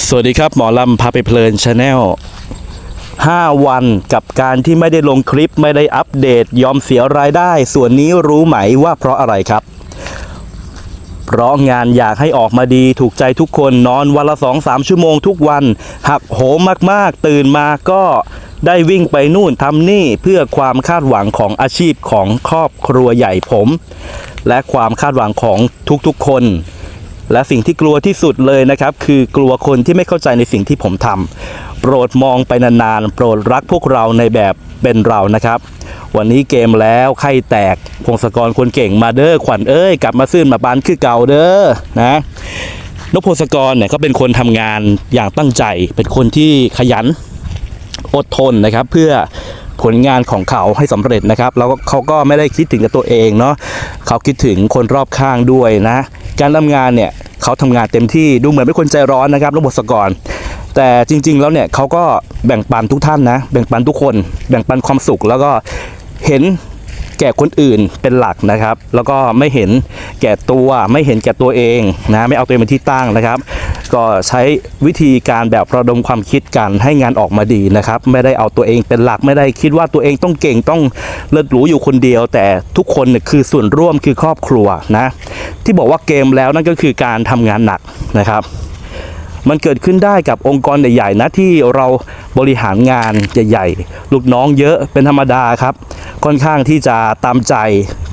สวัสดีครับ หมอลำพาไปเพลินชาแนล5 วันกับการที่ไม่ได้ลงคลิปไม่ได้อัปเดต ยอมเสียรายได้ ส่วนนี้รู้ไหมว่าเพราะอะไรครับ เพราะงานอยากให้ออกมาดีถูกใจทุกคนนอนวันละสองสามชั่วโมงทุกวัน หักโหมมากๆ ตื่นมาก็ได้วิ่งไปนู่นทำนี่เพื่อความคาดหวังของอาชีพของครอบครัวใหญ่ผม และความคาดหวังของทุกๆคน และสิ่งที่กลัวที่สุดเลยนะครับ คือกลัวคนที่ไม่เข้าใจในสิ่งที่ผมทำโปรดมองไปนานๆ โปรดรักพวกเราในแบบเป็นเรานะครับ วันนี้เกมแล้วไข่แตกพงศกรคนเก่งมาเด้อขวัญเอ้ยกลับมาซื่นมาบานคือเก่าเด้อนะนกพงศกรเนี่ยเขาเป็นคนทำงานอย่างตั้งใจ เป็นคนที่ขยันอดทนนะครับ เพื่อผลงานของเขาให้สำเร็จนะครับ แล้วเขาก็ไม่ได้คิดถึงแต่ตัวเองเนาะเขาคิดถึงคนรอบข้างด้วยนะ การทำงานเนี่ยเขาทำงานเต็มที่ดูเหมือนเป็นคนใจร้อนนะครับระบบสกรแต่จริง ๆ แล้วเนี่ยเขาก็แบ่งปันทุกท่านนะ แบ่งปันทุกคน แบ่งปันความสุขแล้วก็เห็นแก่คนอื่นเป็นหลักนะครับ แล้วก็ไม่เห็นแก่ตัวไม่เห็นแก่ตัวเองนะไม่เอาตัวเองเป็นที่ตั้งนะครับ ก็ใช้วิธีการแบบระดมความคิดกันให้งานออกมาดีนะครับ ไม่ได้เอาตัวเองเป็นหลักไม่ได้คิดว่าตัวเองต้องเก่งต้องเลิศหรูอยู่คนเดียว แต่ทุกคนเนี่ยคือส่วนร่วมคือครอบครัวนะ ที่บอกว่าเกมแล้วนั่นก็คือการทำงานหนักนะครับ มันเกิดขึ้นได้กับองค์กรใหญ่ๆนะที่เราบริหารงานใหญ่ๆลูกน้องเยอะเป็นธรรมดาครับ ค่อนข้างที่จะตามใจ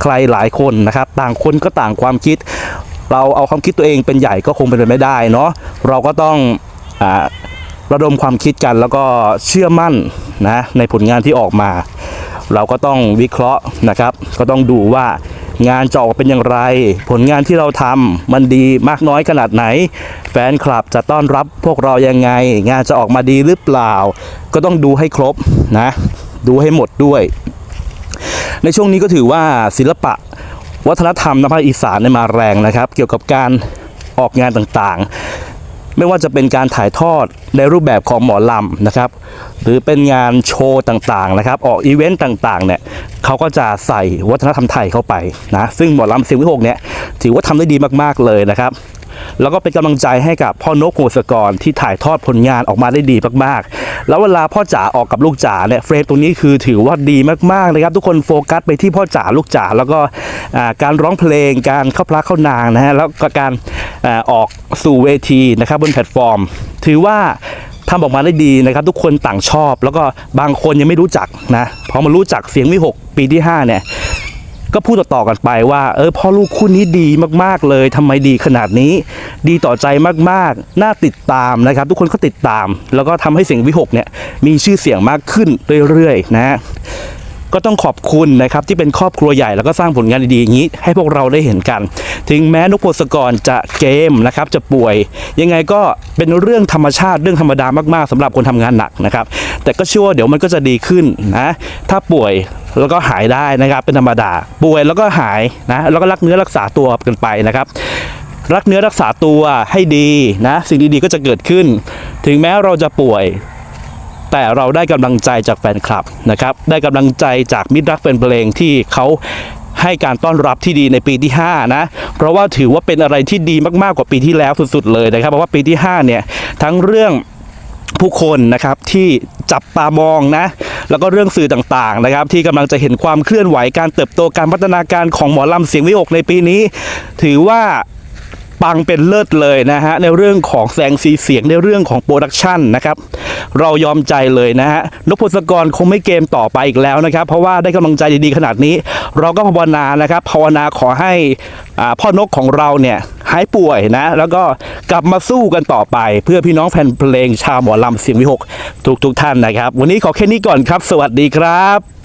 ใครหลายคนนะครับ ต่างคนก็ต่างความคิด เราเอาความคิดตัวเองเป็นใหญ่ก็คงเป็นไปไม่ได้เนาะเราก็ต้องอระดมความคิดกันแล้วก็เชื่อมั่นนะในผลงานที่ออกมา เราก็ต้องวิเคราะห์นะครับ ก็ต้องดูว่า งานจะออกมาเป็นอย่างไร ผลงานที่เราทำมันดีมากน้อยขนาดไหน แฟนคลับจะต้อนรับพวกเรายังไง งานจะออกมาดีหรือเปล่า ก็ต้องดูให้ครบนะ ดูให้หมดด้วย ในช่วงนี้ก็ถือว่าศิลปะ วัฒนธรรมนภาคอีสานได้มาแรงนะครับ เกี่ยวกับการออกงานต่างๆ ไม่ว่าจะเป็นการถ่ายทอดในรูปแบบของหมอลำนะครับ หรือเป็นงานโชว์ต่างๆนะครับ ออกอีเวนต์ต่างๆเนี่ยเขาก็จะใส่วัฒนธรรมไทยเข้าไปนะซึ่งหมอลำเสียงวิหกเนี่ยถือว่าทำได้ดีมากๆเลยนะครับ แล้วก็เป็นกำลังใจให้กับพ่อนกโหสกรที่ถ่ายทอดผลงานออกมาได้ดีมากๆ แล้วเวลาพ่อจ๋าออกกับลูกจ๋าเนี่ยเฟรมตรงนี้คือถือว่าดีมากๆเลยครับ ทุกคนโฟกัสไปที่พ่อจ๋าลูกจ๋าแล้วก็การร้องเพลงการเข้าพระเข้านางนะฮะแล้วก็การ ออกสู่เวทีนะครับบนแพลตฟอร์ม ถือว่าทำออกมาได้ดีนะครับ ทุกคนต่างชอบ แล้วก็บางคนยังไม่รู้จักนะพอมารู้จักเสียงวิหกปีที่ห้าเนี่ย ก็พูดต่อๆกันไปว่า เออพ่อลูกคู่นี้ดีมากๆเลยทำไมดีขนาดนี้ ดีต่อใจมากๆ น่าติดตามนะครับ ทุกคนก็ติดตาม แล้วก็ทำให้เสียงวิหกเนี่ยมีชื่อเสียงมากขึ้นเรื่อยๆนะฮะ ก็ต้องขอบคุณนะครับที่เป็นครอบครัวใหญ่แล้วก็สร้างผลงานดีๆอย่างนี้ ให้พวกเราได้เห็นกัน ถึงแม้นกโพสกรจะเกมนะครับจะป่วย ยังไงก็เป็นเรื่องธรรมชาติเรื่องธรรมดามากๆสำหรับคนทำงานหนักนะครับ แต่ก็เชื่อว่าเดี๋ยวมันก็จะดีขึ้นนะถ้าป่วยแล้วก็หายได้นะครับเป็นธรรมดา ป่วยแล้วก็หายนะแล้วก็รักเนื้อรักษาตัวกันไปนะครับรักเนื้อรักษาตัวให้ดีนะสิ่งดีๆก็จะเกิดขึ้น ถึงแม้เราจะป่วย แต่เราได้กำลังใจจากแฟนคลับนะครับได้กำลังใจจากมิตรรักแฟนเพลงที่เขาให้การต้อนรับที่ดีในปีที่ 5 นะ เพราะว่าถือว่าเป็นอะไรที่ดีมากๆกว่าปีที่แล้วสุดๆเลยนะครับเพราะว่าปีที่ 5 เนี่ยทั้งเรื่องผู้คนนะครับที่จับตามองนะ แล้วก็เรื่องสื่อต่างๆนะครับ ที่กำลังจะเห็นความเคลื่อนไหวการเติบโตการพัฒนาการของหมอลำเสียงวิหกในปีนี้ ถือว่า ปังเป็นเลิศเลยนะฮะในเรื่องของแสงสีเสียงในเรื่องของโปรดักชันนะครับเรายอมใจเลยนะฮะนพพลสกรคงไม่เกมต่อไปอีกแล้วนะครับ เพราะว่าได้กำลังใจดีๆขนาดนี้ เราก็ภาวนานะครับภาวนาขอให้อาพ่อนกของเราเนี่ยหายป่วยนะ แล้วก็กลับมาสู้กันต่อไป เพื่อพี่น้องแฟนเพลงชาวหมอลำเสียงวิหกทุกๆท่านนะครับ วันนี้ขอแค่นี้ก่อนครับ สวัสดีครับ